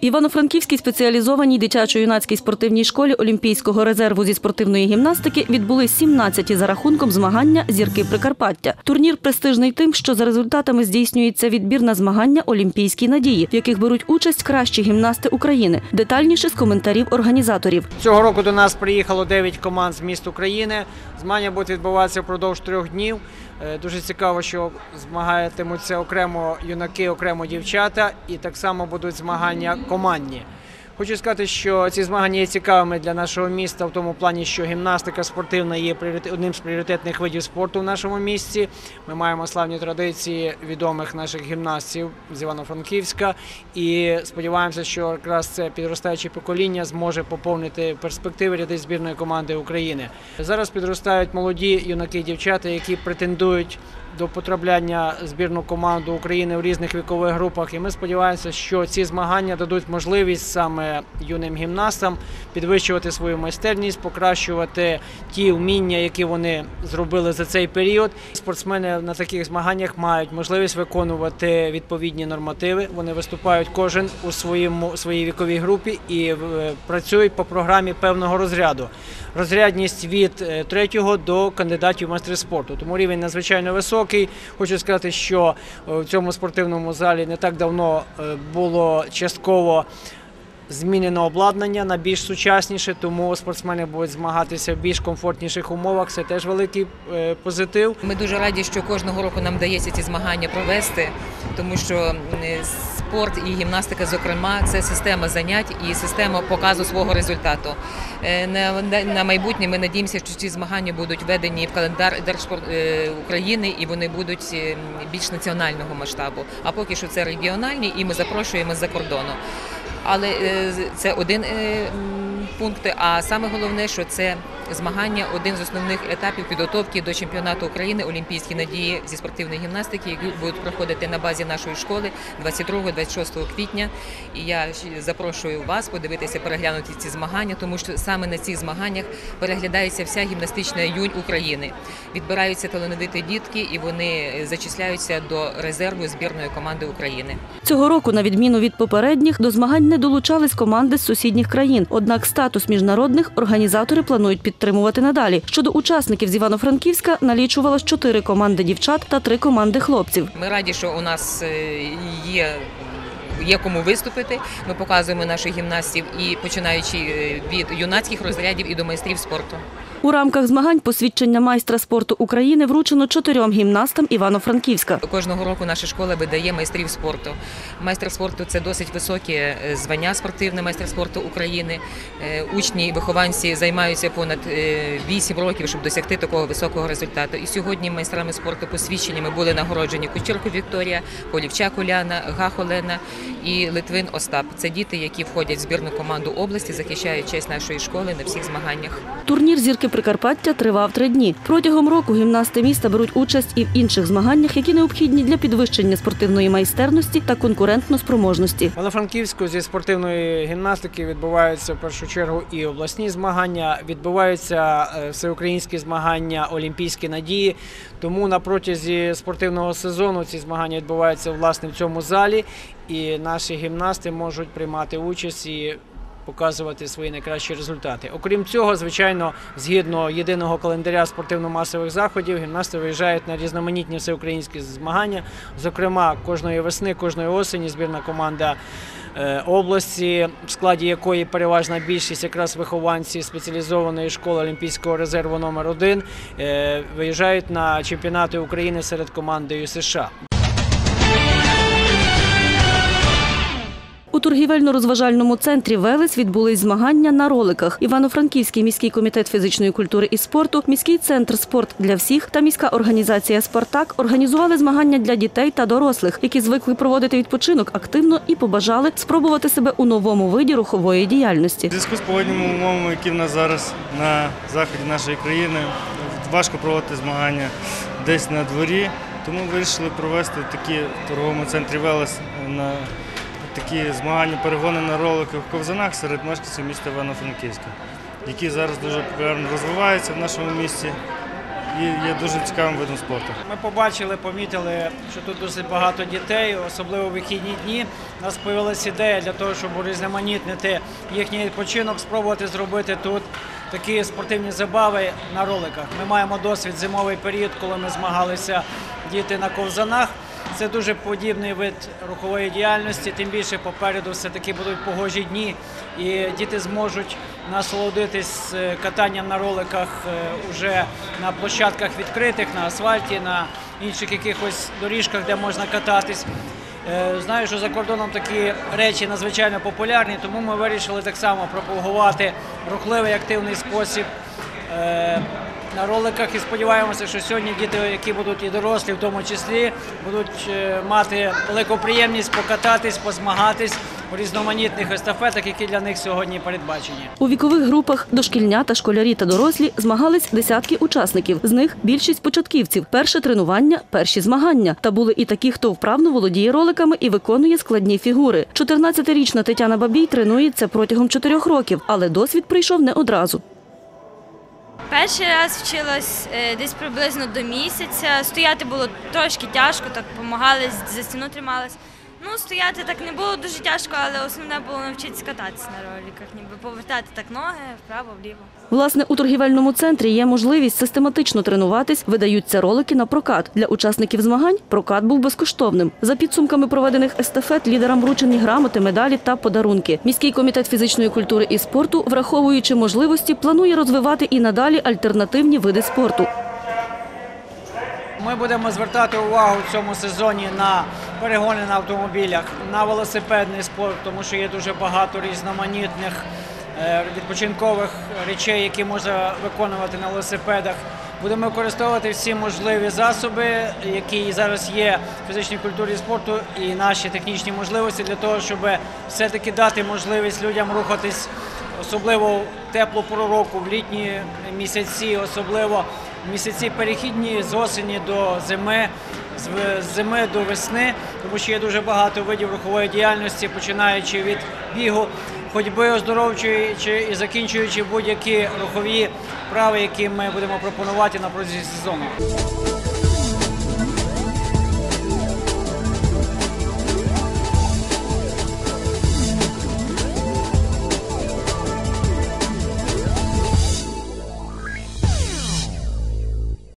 Івано-Франківській спеціалізованій дитячо-юнацькій спортивній школі Олімпійського резерву зі спортивної гімнастики відбулись 17-ті за рахунком змагання зірки Прикарпаття. Турнір престижний тим, що за результатами здійснюється відбір на змагання Олімпійські надії, в яких беруть участь кращі гімнасти України. Детальніше з коментарів організаторів. Цього року до нас приїхало 9 команд з міст України. Змагання будуть відбуватися впродовж трьох днів. Е, Дуже цікаво, що змагатимуться окремо юнаки, окремо дівчата, і так само будуть змагання командні. Хочу сказати, що ці змагання є цікавими для нашого міста в тому плані, що гімнастика спортивна є одним з пріоритетних видів спорту в нашому місті. Ми маємо славні традиції відомих наших гімнастів з Івано-Франківська і сподіваємося, що якраз це підростаюче покоління зможе поповнити перспективи ряди збірної команди України. Зараз підростають молоді юнаки і дівчата, які претендують до потрапляння збірну команду України в різних вікових групах. І ми сподіваємося, що ці змагання дадуть можливість саме юним гімнастам підвищувати свою майстерність, покращувати ті вміння, які вони зробили за цей період. Спортсмени на таких змаганнях мають можливість виконувати відповідні нормативи. Вони виступають кожен у своєму своїй віковій групі і е, працюють по програмі певного розряду. Розрядність від е, третього до кандидатів в майстри спорту. Тому рівень надзвичайно високий. Хочу сказати, що е, в цьому спортивному залі не так давно було частково. Змінено обладнання на більш сучасніше, тому спортсмени будуть змагатися в більш комфортніших умовах. Це теж великий е, позитив. Ми дуже раді, що кожного року нам вдається ці змагання провести, тому що спорт і гімнастика, зокрема, це система занять і система показу свого результату. Е, На, майбутнє ми надіємося, що ці змагання будуть введені в календар Держспорт е, України і вони будуть е, більш національного масштабу. А поки що це регіональні, і ми запрошуємо з-за кордону. Але е, це один е, пункт. А саме головне, що це змагання один з основних етапів підготовки до чемпіонату України Олімпійські надії зі спортивної гімнастики, які будуть проходити на базі нашої школи 22-26 квітня. І я запрошую вас подивитися, переглянути ці змагання, тому що саме на цих змаганнях переглядається вся гімнастична юнь України. Відбираються талановиті дітки, і вони зачисляються до резерву збірної команди України. Цього року, на відміну від попередніх, до змагань не долучались команди з сусідніх країн. Однак статус міжнародних організатори планують підтримувати надалі. Щодо учасників з Івано-Франківська налічувалось чотири команди дівчат та три команди хлопців. Ми раді, що у нас е, є. Є кому виступити. Ми показуємо наших гімнастів і починаючи е, від юнацьких розрядів і до майстрів спорту. У рамках змагань посвідчення майстра спорту України вручено чотирьом гімнастам Івано-Франківська. Кожного року наша школа видає майстрів спорту. Майстер спорту це досить високе е, звання спортивне майстер спорту України. Е, Учні і вихованці займаються понад 8 років, щоб досягти такого високого результату. І сьогодні майстрами спорту посвідченнями були нагороджені Кучерко Вікторія, Полівчак Уляна, Гах Олена і Литвин Остап. Це діти, які входять в збірну команду області, захищають честь нашої школи на всіх змаганнях. Турнір зірки Прикарпаття тривав три дні. Протягом року гімнасти міста беруть участь і в інших змаганнях, які необхідні для підвищення спортивної майстерності та конкурентноспроможності. В Івано-Франківську зі спортивної гімнастики відбуваються в першу чергу і обласні змагання, відбуваються е, всеукраїнські змагання, олімпійські надії. Тому на протязі спортивного сезону ці змагання відбуваються власне в цьому залі, і наші гімнасти можуть приймати участь і показувати свої найкращі результати. Окрім цього, звичайно, згідно єдиного календаря спортивно-масових заходів, гімнасти виїжджають на різноманітні всеукраїнські змагання. Зокрема, кожної весни, кожної осені збірна команда. е, Області, в складі якої переважна більшість якраз вихованці спеціалізованої школи Олімпійського резерву номер 1 виїжджають на чемпіонати України серед командою США. У торгівельно-розважальному центрі Велес відбулись змагання на роликах. Івано-Франківський міський комітет фізичної культури і спорту, міський центр спорт для всіх та міська організація Спартак організували змагання для дітей та дорослих, які звикли проводити відпочинок активно і побажали спробувати себе у новому виді рухової діяльності. У зв'язку з погодніми умовами, які в нас зараз на заході нашої країни, важко проводити змагання десь на дворі, тому вирішили провести такі в торговому центрі Велес на такі змагання, перегони на роликах в ковзанах серед мешканців міста Івано-Франківська, які зараз дуже популярно розвиваються в нашому місті. і є дуже цікавим видом спорту. Ми побачили, помітили, що тут досить багато дітей, особливо в вихідні дні. У нас з'явилася ідея для того, щоб урізноманітнити їхній відпочинок, спробувати зробити тут такі спортивні забави на роликах. Ми маємо досвід зимовий період, коли ми змагалися діти на ковзанах. Це дуже подібний вид рухової діяльності, тим більше попереду все-таки будуть погожі дні, і діти зможуть насолодитись е, катанням на роликах е, уже на площадках відкритих, на асфальті, на інших якихось доріжках, де можна кататись. Е, Знаю, що за кордоном такі речі надзвичайно популярні, тому ми вирішили так само пропагувати рухливий активний спосіб на роликах і сподіваємося, що сьогодні діти, які будуть і дорослі, в тому числі, будуть е, мати велику приємність покататись, позмагатись у різноманітних естафетах, які для них сьогодні передбачені. У вікових групах дошкільнята, школярі та дорослі змагались десятки учасників. З них більшість початківців. Перше тренування, перші змагання. Та були і такі, хто вправно володіє роликами і виконує складні фігури. 14-річна Тетяна Бабій тренується протягом чотирьох років, але досвід прийшов не одразу. Перший раз вчилась е, десь приблизно до місяця. Стояти було трошки тяжко, так допомагали, за стіну трималась. Ну, стояти так не було дуже тяжко, але основне було навчитися кататися на роликах, ніби повертати так ноги вправо, вліво. Власне, у торгівельному центрі є можливість систематично тренуватись, видаються ролики на прокат. Для учасників змагань прокат був безкоштовним. За підсумками проведених естафет лідерам вручені грамоти, медалі та подарунки. Міський комітет фізичної культури і спорту, враховуючи можливості, планує розвивати і надалі альтернативні види спорту. Ми будемо звертати увагу в цьому сезоні на перегони на автомобілях, на велосипедний спорт, тому що є дуже багато різноманітних е, відпочинкових речей, які можна виконувати на велосипедах. Будемо використовувати всі можливі засоби, які зараз є в фізичній культурі спорту, і наші технічні можливості для того, щоб все-таки дати можливість людям рухатись, особливо в теплу пору в літні місяці, особливо місяці перехідні з осені до зими, з зими до весни, тому що є дуже багато видів рухової діяльності, починаючи від бігу, ходьби оздоровчої і закінчуючи будь-які рухові вправи, які ми будемо пропонувати на протязі сезону.